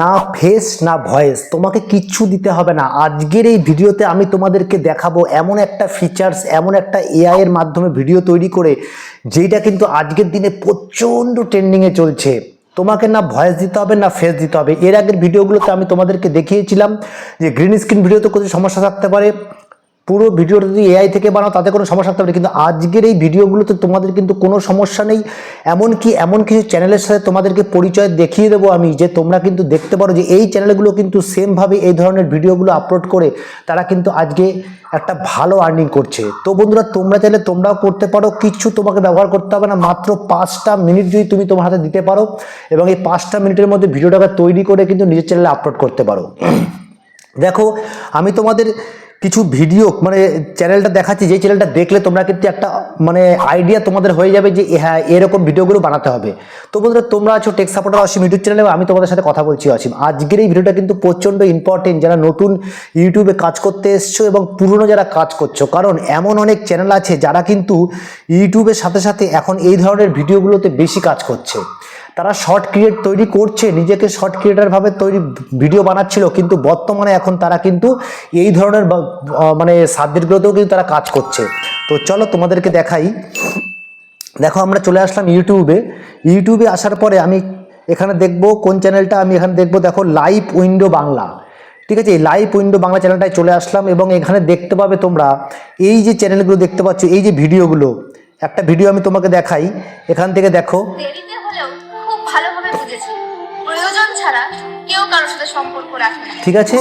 না ফেস না ভয়েস তোমাকে কিচ্ছু দিতে হবে না। আজকের এই ভিডিওতে আমি তোমাদেরকে দেখাবো এমন একটা ফিচার্স এমন একটা এআই এর মাধ্যমে ভিডিও তৈরি করে যেটা কিন্তু আজকের দিনে প্রচণ্ড ট্রেন্ডিংয়ে চলছে। তোমাকে না ভয়েস দিতে হবে, না ফেস দিতে হবে। এর আগের ভিডিওগুলোতে আমি তোমাদেরকে দেখিয়েছিলাম যে গ্রিন স্ক্রিন ভিডিওতে কোনো সমস্যা থাকতে পারে। পুরো ভিডিওটা যদি এআই থেকে বানাও, তাতে কোনো সমস্যা থাকতে পারে। কিন্তু আজকের এই ভিডিওগুলোতে তোমাদের কিন্তু কোনো সমস্যা নেই। এমনকি এমন কিছু চ্যানেলের সাথে তোমাদেরকে পরিচয় দেখিয়ে দেবো আমি, যে তোমরা কিন্তু দেখতে পারো যে এই চ্যানেলগুলো কিন্তু সেমভাবে এই ধরনের ভিডিওগুলো আপলোড করে তারা কিন্তু আজকে একটা ভালো আর্নিং করছে। তো বন্ধুরা, তোমরা চাইলে তোমরাও করতে পারো। কিছু তোমাকে ব্যবহার করতে হবে না, মাত্র পাঁচটা মিনিট যদি তুমি তোমার হাতে দিতে পারো এবং এই পাঁচটা মিনিটের মধ্যে ভিডিওটাকে তৈরি করে কিন্তু নিজের চ্যানেলে আপলোড করতে পারো। দেখো, আমি তোমাদের কিছু ভিডিও মানে চ্যানেলটা দেখাচ্ছি, যে চ্যানেলটা দেখলে তোমরা কিন্তু একটা মানে আইডিয়া তোমাদের হয়ে যাবে যে হ্যাঁ এরকম ভিডিওগুলো বানাতে হবে। তো বন্ধুরা, তোমরা আছো টেক সাপোর্টার অসীম ইউটিউব চ্যানেলে আমি তোমাদের সাথে কথা বলছি অসীম আজকের এই ভিডিওটা কিন্তু প্রচণ্ড ইম্পর্টেন্ট যারা নতুন ইউটিউবে কাজ করতে এসছো এবং পুরনো যারা কাজ করছ, কারণ এমন অনেক চ্যানেল আছে যারা কিন্তু ইউটিউবের সাথে সাথে এখন এই ধরনের ভিডিওগুলোতে বেশি কাজ করছে। তারা শর্ট ক্রিয়েট তৈরি করছে, নিজেকে শর্ট ক্রিয়েটার ভাবে তৈরি ভিডিও বানাচ্ছিল, কিন্তু বর্তমানে এখন তারা কিন্তু এই ধরনের মানে সাবজেক্টগুলোতেও কিন্তু তারা কাজ করছে। তো চলো তোমাদেরকে দেখাই। দেখো আমরা চলে আসলাম ইউটিউবে। ইউটিউবে আসার পরে আমি এখানে দেখব কোন চ্যানেলটা আমি এখানে দেখব দেখো লাইভ উইন্ডো বাংলা। ঠিক আছে? এই লাইভ উইন্ডো বাংলা চ্যানেলটায় চলে আসলাম এবং এখানে দেখতে পাবে তোমরা এই যে চ্যানেলগুলো দেখতে পাচ্ছ, এই যে ভিডিওগুলো একটা ভিডিও আমি তোমাকে দেখাই। এখান থেকে দেখো। সম্পর্ক ঠিক আছে?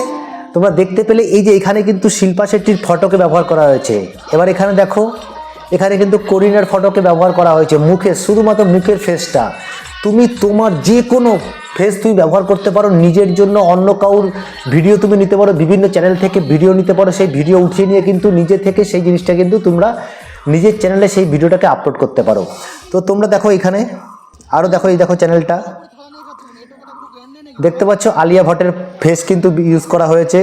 তোমরা দেখতে পেলে এই যে এখানে কিন্তু শিল্পা শেট্টির ফটোকে ব্যবহার করা হয়েছে। এবার এখানে দেখো, এখানে কিন্তু করিনার ফটোকে ব্যবহার করা হয়েছে মুখে শুধুমাত্র মুখের ফেসটা তুমি তোমার যে কোনো ফেস তুমি ব্যবহার করতে পারো, নিজের জন্য অন্য কাউর ভিডিও তুমি নিতে পারো, বিভিন্ন চ্যানেল থেকে ভিডিও নিতে পারো, সেই ভিডিও উঠিয়ে নিয়ে কিন্তু নিজে থেকে সেই জিনিসটা কিন্তু তোমরা নিজের চ্যানেলে সেই ভিডিওটাকে আপলোড করতে পারো। তো তোমরা দেখো এখানে আরও দেখো, এই দেখো চ্যানেলটা দেখতে পাচ্ছ আলিয়া ভট্টের ফেস কিন্তু ইউজ করা হয়েছে।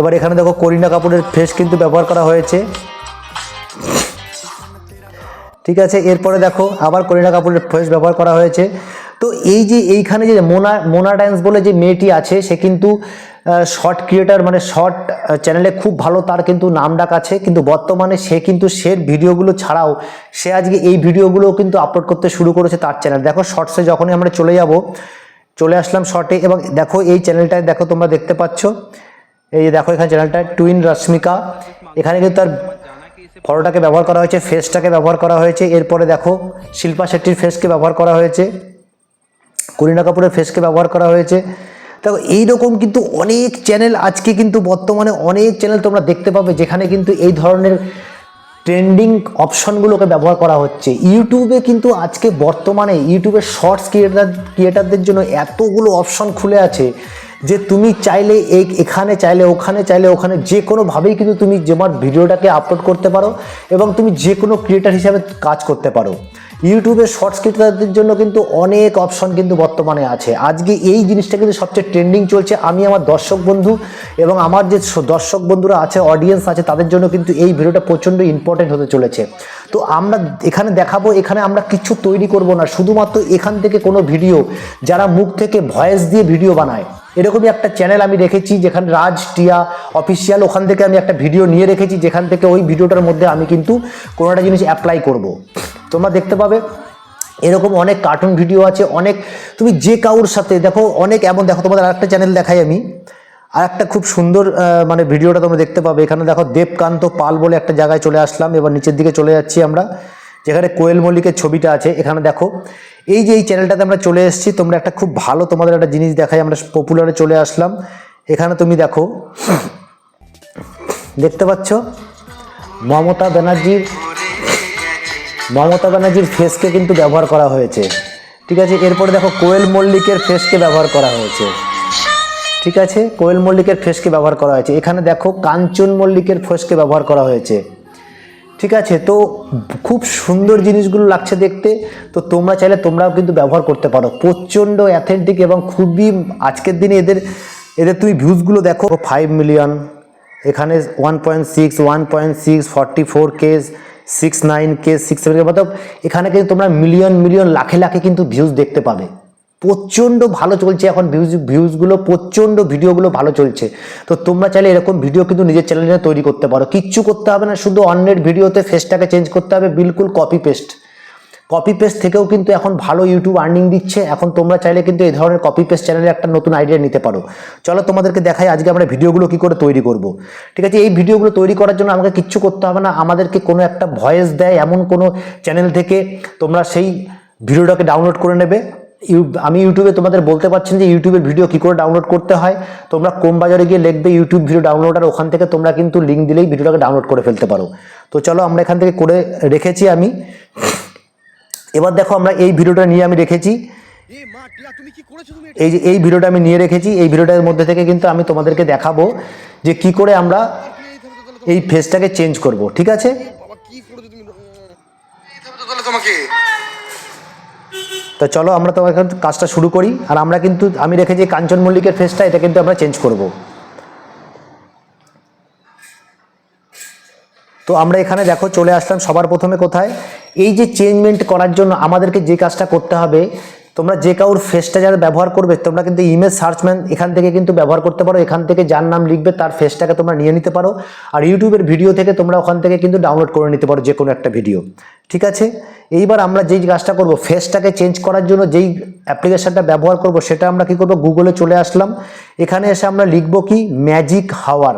এবার এখানে দেখো করিনা কাপুরের ফেস কিন্তু ব্যবহার করা হয়েছে। ঠিক আছে, এরপরে দেখো আবার করিনা কাপুরের ফেস ব্যবহার করা হয়েছে। তো এই যে এইখানে যে মোনা মোনা ড্যান্স বলে যে মেয়েটি আছে, সে কিন্তু শর্ট ক্রিয়েটার মানে শর্ট চ্যানেলে খুব ভালো, তার কিন্তু নাম ডাক আছে। কিন্তু বর্তমানে সে কিন্তু সে ভিডিওগুলো ছাড়াও, সে আজকে এই ভিডিওগুলো কিন্তু আপলোড করতে শুরু করেছে তার চ্যানেল দেখো শর্টসে যখনই আমরা চলে যাব চলে আসলাম শর্টে এবং দেখো এই চ্যানেলটায় দেখো তোমরা দেখতে পাচ্ছ। এই দেখো এখানে চ্যানেলটা টুইন রশ্মিকা। এখানে কিন্তু তার ফটোটাকে ব্যবহার করা হয়েছে ফেসটাকে ব্যবহার করা হয়েছে। এরপরে দেখো শিল্পা শেট্টির ফেসকে ব্যবহার করা হয়েছে। করিনা কাপুরের ফেসকে ব্যবহার করা হয়েছে। দেখো এইরকম কিন্তু অনেক চ্যানেল আজকে কিন্তু বর্তমানে অনেক চ্যানেল তোমরা দেখতে পাবে, যেখানে কিন্তু এই ধরনের ট্রেন্ডিং অপশনগুলোকে ব্যবহার করা হচ্ছে। ইউটিউবে কিন্তু আজকে বর্তমানে ইউটিউবের শর্টস ক্রিয়েটার, ক্রিয়েটারদের জন্য এতগুলো অপশন খুলে আছে যে তুমি চাইলে এই এখানে চাইলে ওখানে চাইলে ওখানে যে কোনোভাবেই কিন্তু তুমি তোমার ভিডিওটাকে আপলোড করতে পারো এবং তুমি যে কোনো ক্রিয়েটার হিসাবে কাজ করতে পারো। ইউটিউবে শর্টস ক্রিয়েটারদের জন্য কিন্তু অনেক অপশন কিন্তু বর্তমানে আছে। আজকে এই জিনিসটা কিন্তু সবচেয়ে ট্রেন্ডিং চলছে। আমি আমার দর্শক বন্ধু এবং আমার যে দর্শক বন্ধুরা আছে অডিয়েন্স আছে, তাদের জন্য কিন্তু এই ভিডিওটা প্রচণ্ড ইম্পর্টেন্ট হতে চলেছে। তো আমরা এখানে দেখাবো, এখানে আমরা কিছু তৈরি করব না। শুধুমাত্র এখান থেকে কোনো ভিডিও যারা মুখ থেকে ভয়েস দিয়ে ভিডিও বানায়। এরকমই একটা চ্যানেল আমি রেখেছি, যেখানে রাজ, টিয়া অফিসিয়াল ওখান থেকে আমি একটা ভিডিও নিয়ে রেখেছি, যেখান থেকে ওই ভিডিওটার মধ্যে আমি কিন্তু কোনো একটা জিনিস অ্যাপ্লাই করব। তোমরা দেখতে পাবে। এরকম অনেক কার্টুন ভিডিও আছে, অনেক তুমি যে কাউর সাথে, দেখো অনেক এমন, দেখো তোমাদের আরেকটা চ্যানেল দেখাই আমি। আর একটা খুব সুন্দর মানে ভিডিওটা তোমরা দেখতে পাবে। এখানে দেখো দেবকান্ত পাল বলে একটা জায়গায় চলে আসলাম, এবার নিচের দিকে চলে যাচ্ছি আমরা, যেখানে কোয়েল মল্লিকের ছবিটা আছে। এখানে দেখো, এই যে এই চ্যানেলটাতে আমরা চলে এসেছি, তোমরা একটা খুব ভালো তোমাদের একটা জিনিস দেখাই, আমরা পপুলারে চলে আসলাম। এখানে তুমি দেখো, দেখতে পাচ্ছ মমতা ব্যানার্জির মমতা ব্যানার্জির ফেসকে কিন্তু ব্যবহার করা হয়েছে। ঠিক আছে? এরপরে দেখো, কোয়েল মল্লিকের ফেসকে ব্যবহার করা হয়েছে। ঠিক আছে? কোয়েল মল্লিকের ফেসকে ব্যবহার করা হয়েছে। এখানে দেখো, কাঞ্চন মল্লিকের ফেসকে ব্যবহার করা হয়েছে। ঠিক আছে? তো খুব সুন্দর জিনিসগুলো লাগছে দেখতে। তো তোমরা চাইলে তোমরাও কিন্তু ব্যবহার করতে পারো। প্রচণ্ড অ্যাথেন্টিক এবং খুবই আজকের দিনে এদের এদের তুমি ভিউজগুলো দেখো। ফাইভ মিলিয়ন এখানে one point six one point six forty four case six nine K six seven মতলব এখানে কিন্তু তোমরা মিলিয়ন মিলিয়ন লাখে লাখে কিন্তু ভিউজ দেখতে পাবে। প্রচণ্ড ভালো চলছে এখন ভিউজ ভিউজগুলো প্রচণ্ড ভিডিওগুলো ভালো চলছে। তো তোমরা চাইলে এরকম ভিডিও কিন্তু নিজের চ্যানেলে তৈরি করতে পারো। কিচ্ছু করতে হবে না, শুধু অন্যের ভিডিওতে ফেসটাকে চেঞ্জ করতে হবে, বিলকুল কপি পেস্ট কপি পেস্ট থেকেও কিন্তু এখন ভালো ইউটিউব আর্নিং দিচ্ছে। এখন তোমরা চাইলে কিন্তু এই ধরনের কপি পেস্ট চ্যানেলে একটা নতুন আইডিয়া নিতে পারো। চলো তোমাদেরকে দেখাই আজকে আমরা ভিডিওগুলো কি করে তৈরি করব। ঠিক আছে, এই ভিডিওগুলো তৈরি করার জন্য আমাকে কিচ্ছু করতে হবে না। আমাদেরকে কোনো একটা ভয়েস দেয় এমন কোনো চ্যানেল থেকে তোমরা সেই ভিডিওটাকে ডাউনলোড করে নেবে। ইউ- আমি ইউটিউবে তোমাদের বলতে পারছেন যে ইউটিউবের ভিডিও কি করে ডাউনলোড করতে হয়। তোমরা কোন বাজারে গিয়ে লিখবে ইউটিউব ভিডিও ডাউনলোড আর ওখান থেকে তোমরা কিন্তু লিঙ্ক দিলেই ভিডিওটাকে ডাউনলোড করে ফেলতে পারো। তো চলো আমরা এখান থেকে করে রেখেছি আমি। এবার দেখো আমরা এই ভিডিওটা নিয়ে আমি রেখেছি। এই যে এই ভিডিওটা আমি নিয়ে রেখেছি এই ভিডিওটার মধ্যে থেকে কিন্তু আমি তোমাদেরকে দেখাবো যে কি করে আমরা এই ফেসটাকে চেঞ্জ করব ঠিক আছে? তো চলো আমরা তো এখন কাজটা শুরু করি। আর আমরা কিন্তু আমি রেখেছি কাঞ্চন মল্লিকের ফেসটা এটা কিন্তু আমরা চেঞ্জ করব। তো আমরা এখানে দেখো চলে আসলাম, সবার প্রথমে কোথায়? এই যে চেঞ্জমেন্ট করার জন্য আমাদেরকে যে কাজটা করতে হবে, তোমরা যে কাউর ফেসটা যারা ব্যবহার করবে, তোমরা কিন্তু ইমেজ সার্চম্যান এখান থেকে কিন্তু ব্যবহার করতে পারো। এখান থেকে যার নাম লিখবে, তার ফেসটাকে তোমরা নিয়ে নিতে পারো। আর ইউটিউবের ভিডিও থেকে তোমরা ওখান থেকে কিন্তু ডাউনলোড করে নিতে পারো যে কোনো একটা ভিডিও ঠিক আছে? এইবার আমরা যেই কাজটা করব ফেসটাকে চেঞ্জ করার জন্য যেই অ্যাপ্লিকেশনটা ব্যবহার করব, সেটা আমরা কি করব? গুগলে চলে আসলাম। এখানে এসে আমরা লিখব কি? Magic hour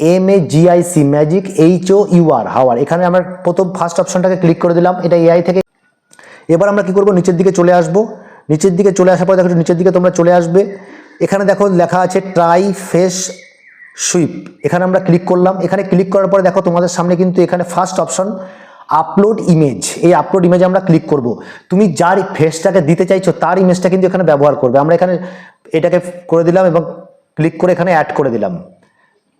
M A G I C magic H O U R hour. এখানে আমরা প্রথম ফার্স্ট অপশনটাকে ক্লিক করে দিলাম, এটা এআই থেকে। এবার আমরা কি করব? নিচের দিকে চলে আসব। নিচের দিকে চলে আসার পর দেখো নিচের দিকে তোমরা চলে আসবে। এখানে দেখো লেখা আছে ট্রাই ফেস সুইপ এখানে আমরা ক্লিক করলাম। এখানে ক্লিক করার পরে দেখো তোমাদের সামনে কিন্তু এখানে ফার্স্ট অপশন আপলোড ইমেজ এই আপলোড ইমেজে আমরা ক্লিক করব। তুমি যার ফেসটাকে দিতে চাইছো, তার ইমেজটা কিন্তু এখানে ব্যবহার করবে। আমরা এখানে এটাকে করে দিলাম এবং ক্লিক করে এখানে অ্যাড করে দিলাম।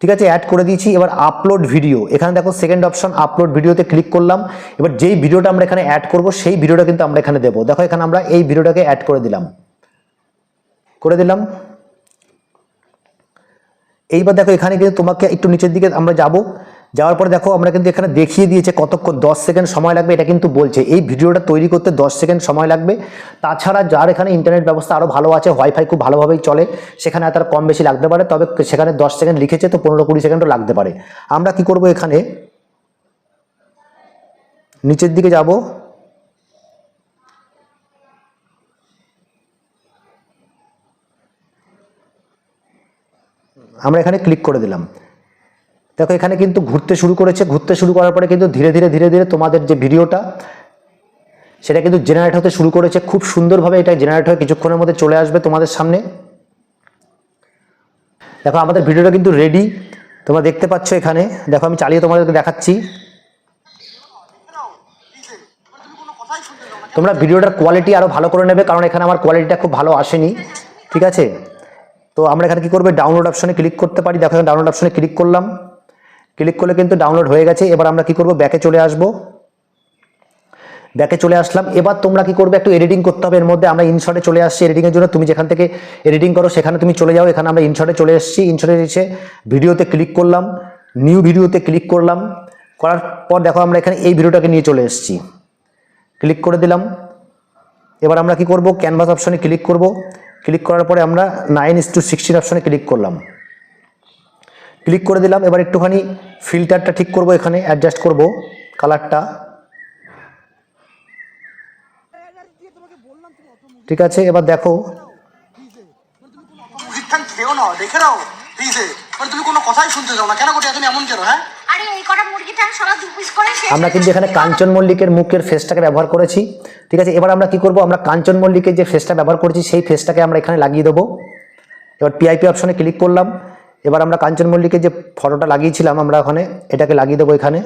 ঠিক আছে অ্যাড করে দিয়েছি। এবার আপলোড ভিডিও এখানে দেখো সেকেন্ড অপশন আপলোড ভিডিওতে ক্লিক করলাম। এবার যেই ভিডিওটা আমরা এখানে অ্যাড করব, সেই ভিডিওটা কিন্তু আমরা এখানে দেবো। দেখো এখানে আমরা এই ভিডিওটাকে অ্যাড করে দিলাম। করে দিলাম। এইবার দেখো এখানে কিন্তু তোমাকে একটু নিচের দিকে আমরা যাব। যাওয়ার পরে দেখো, আমরা কিন্তু এখানে দেখিয়ে দিয়েছে কতক্ষণ, দশ সেকেন্ড সময় লাগবে, এটা কিন্তু বলছে। এই ভিডিওটা তৈরি করতে দশ সেকেন্ড সময় লাগবে। তাছাড়া যার এখানে ইন্টারনেট ব্যবস্থা আরও ভালো আছে ওয়াইফাই খুব ভালোভাবেই চলে, সেখানে তার কম বেশি লাগতে পারে, তবে সেখানে দশ সেকেন্ড লিখেছে তো পনেরো কুড়ি সেকেন্ডও লাগতে পারে। আমরা কি করব এখানে? নিচের দিকে যাব। আমরা এখানে ক্লিক করে দিলাম। দেখো, এখানে কিন্তু ঘুরতে শুরু করেছে। ঘুরতে শুরু করার পরে কিন্তু ধীরে ধীরে ধীরে ধীরে তোমাদের যে ভিডিওটা, সেটা কিন্তু জেনারেট হতে শুরু করেছে। খুব সুন্দরভাবে এটা জেনারেট হয়ে কিছুক্ষণের মধ্যে চলে আসবে তোমাদের সামনে। দেখো, আমাদের ভিডিওটা কিন্তু রেডি তোমরা দেখতে পাচ্ছ এখানে। দেখো, আমি চালিয়ে তোমাদেরকে দেখাচ্ছি। তোমরা ভিডিওটার কোয়ালিটি আরও ভালো করে নেবে, কারণ এখানে আমার কোয়ালিটিটা খুব ভালো আসেনি। ঠিক আছে? তো আমরা এখানে কী করবে? ডাউনলোড অপশনে ক্লিক করতে পারি। দেখো ডাউনলোড অপশনে ক্লিক করলাম। ক্লিক করলে কিন্তু ডাউনলোড হয়ে গেছে। এবার আমরা কি করব? ব্যাকে চলে আসব। ব্যাকে চলে আসলাম। এবার তোমরা কি করবে? একটু এডিটিং করতে হবে। এর মধ্যে আমরা ইনশটে চলে আসছি এডিটিংয়ের জন্য। তুমি যেখান থেকে এডিটিং করো, সেখানে তুমি চলে যাও। এখানে আমরা ইনশটে চলে এসেছি। ইনশটে এসে ভিডিওতে ক্লিক করলাম। নিউ ভিডিওতে ক্লিক করলাম। করার পর দেখো আমরা এখানে এই ভিডিওটাকে নিয়ে চলে এসেছি। ক্লিক করে দিলাম। এবার আমরা কি করব? ক্যানভাস অপশনে ক্লিক করব। ক্লিক করার পরে আমরা নাইন ইস টু সিক্সটিন অপশনে ক্লিক করলাম। ক্লিক করে দিলাম। এবার একটুখানি ফিল্টারটা ঠিক করব এখানে অ্যাডজাস্ট করব কালারটা ঠিক আছে এবার দেখো। খেয়েও না দেখে নাও। প্লিজে মানে তুমি কোনো কথাই শুনতে চাও না। কেন গোটিয়া তুমি এমন কেন হ্যাঁ? আমরা কিন্তু এখানে কাঞ্চন মল্লিকের মুখের ফেসটাকে ব্যবহার করেছি। ঠিক আছে এবার আমরা কি করব? আমরা কাঞ্চন মল্লিকের যে ফেসটা ব্যবহার করেছি সেই ফেসটাকে আমরা এখানে লাগিয়ে দেবো। এবার পিআইপি অপশনে ক্লিক করলাম। এবার আমরা কাঞ্চন মল্লিকের যে ফটোটা লাগিয়েছিলাম আমরা ওখানে এটাকে লাগিয়ে দেবো এখানে।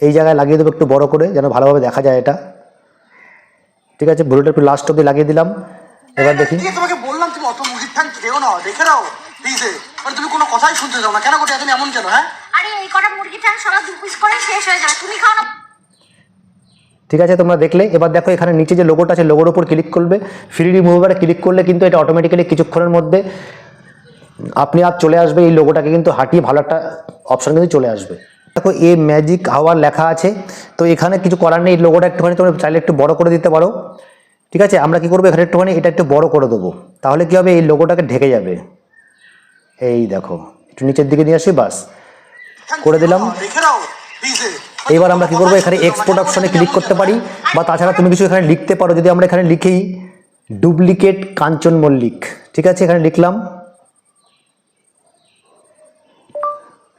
এই জায়গায় লাগিয়ে দেবো একটু বড় করে যেন ভালোভাবে দেখা যায় এটা। ঠিক আছে ভুলটা একটু লাস্ট অব্দি লাগিয়ে দিলাম। এবার দেখি। তোমাকে বললাম তুমি অত মুখখান খেয়েও না দেখে নাও প্লিজে মানে তুমি কোনো কথাই শুনতে চাও না। কেন গোটিয়া তুমি এমন কেন হ্যাঁ? আরে এই কটা মুরগিটা সবার দু পিস করে শেষ হয়ে যাবে তুমি খাও না। ঠিক আছে, তোমরা দেখলে। এবার দেখো, এখানে নিচে যে লোগোটা আছে লোগোর উপর ক্লিক করবে। ফ্রি রিমুভারে ক্লিক করলে কিন্তু এটা অটোমেটিক্যালি কিছুক্ষণের মধ্যে আপনি আর চলে আসবে। এই লোগোটাকে কিন্তু হাঁটিয়ে ভালো একটা অপশান কিন্তু চলে আসবে। দেখো, এ ম্যাজিক আওয়ার লেখা আছে। তো এখানে কিছু করার নেই। লোগোটা একটুখানি তোমরা চাইলে একটু বড় করে দিতে পারো। ঠিক আছে, আমরা কি করব? এখানে একটুখানি এটা একটু বড় করে দেবো। তাহলে কি হবে? এই লোগোটাকে ঢেকে যাবে। এই দেখো, একটু নিচের দিকে নিয়ে আসি, বাস। করে দিলাম। এইবার আমরা কি করব এখানে এক্সপোর্ট অপশনে ক্লিক করতে পারি বা তাছাড়া তুমি কিছু এখানে লিখতে পারো যদি আমরা এখানে লিখি ডুপ্লিকেট কাঞ্চন মল্লিক ঠিক আছে এখানে লিখলাম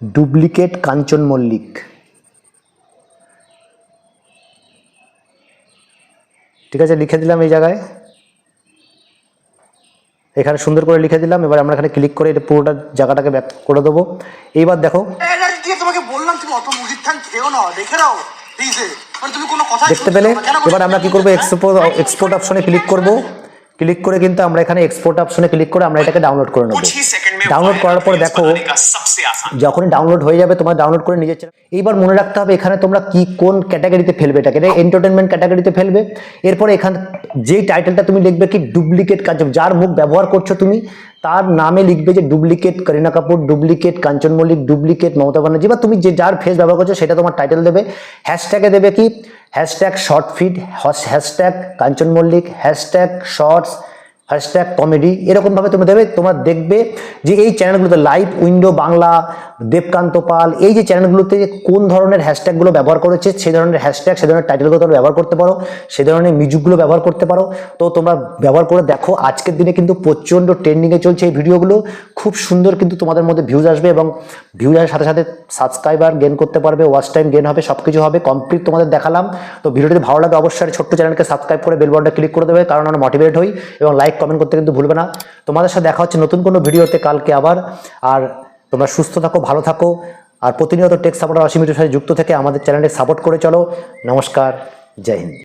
ডুপ্লিকেট কাঞ্চন মল্লিক ঠিক আছে লিখে দিলাম এই জায়গায় এখানে সুন্দর করে লিখে দিলাম এবার আমরা এখানে ক্লিক করে এটা পুরোটা জায়গাটাকে ব্যাক করে দেবো এইবার দেখো দেখতে পেলে? এবার আমরা কি করব? এক্সপোর্ট এক্সপোর্ট অপশনে ক্লিক করব। ক্লিক করে কিন্তু আমরা এখানে এক্সপোর্ট অপশনে ক্লিক করে আমরা এটাকে ডাউনলোড করে নেব। ডাউনলোড করার পর দেখো যখনই ডাউনলোড হয়ে যাবে তোমার ডাউনলোড করে নিজের এইবার মনে রাখতে হবে এখানে তোমরা কি কোন ক্যাটাগরিতে ফেলবে এটাকে। এটা এন্টারটেনমেন্ট ক্যাটাগরিতে ফেলবে। এরপর এখান যেই টাইটেলটা তুমি দেখবে কি ডুপ্লিকেট কাজ যার মুখ ব্যবহার করছ তুমি তার নামে লিখবে যে duplicate Kareena Kapoor, duplicate Kanchan Mallick, duplicate Mamata Banerjee বা তুমি যে যার ফেস ব্যবহার করছ সেটা তোমার টাইটেল দেবে। হ্যাশট্যাগে দেবে কি? Hashtag short feed hashtag Kanchan Mallick hashtag shorts hashtag comedy এরকমভাবে তুমি দেবে তোমরা দেখবে যে এই চ্যানেলগুলোতে লাইভ উইন্ডো বাংলা, দেবকান্ত পাল, এই যে চ্যানেলগুলোতে কোন ধরনের হ্যাশট্যাগুলো ব্যবহার করেছে সেই ধরনের হ্যাশট্যাগ সেই ধরনের টাইটেলগুলো তোমরা ব্যবহার করতে পারো সেই ধরনের মিউজিকগুলো ব্যবহার করতে পারো। তো তোমরা ব্যবহার করে দেখো, আজকের দিনে কিন্তু প্রচণ্ড ট্রেন্ডিংয়ে চলছে এই ভিডিওগুলো খুব সুন্দর কিন্তু তোমাদের মধ্যে ভিউজ আসবে এবং ভিউজ আসার সাথে সাথে সাবস্ক্রাইবার গেন করতে পারবে ওয়াচ টাইম গেন হবে সব কিছু হবে কমপ্লিট তোমাদের দেখালাম। তো ভিডিওটি ভালো লাগে, অবশ্যই ছোট্ট চ্যানেলকে সাবস্ক্রাইব করে বেল ক্লিক করে দেবে, কারণ আমরা মোটিভেট হই এবং লাইক কমেন্ট করতে কিন্তু ভুলবে না। তোমাদের সাথে দেখা হচ্ছে নতুন কোনো ভিডিওতে কালকে আবার। আর তোমরা সুস্থ থাকো, ভালো থাকো। আর প্রতিনিয়ত টেক সাপোর্টার অসীমিতের সাথে যুক্ত থেকে আমাদের চ্যানেলটি সাপোর্ট করে চলো। নমস্কার, জয় হিন্দ।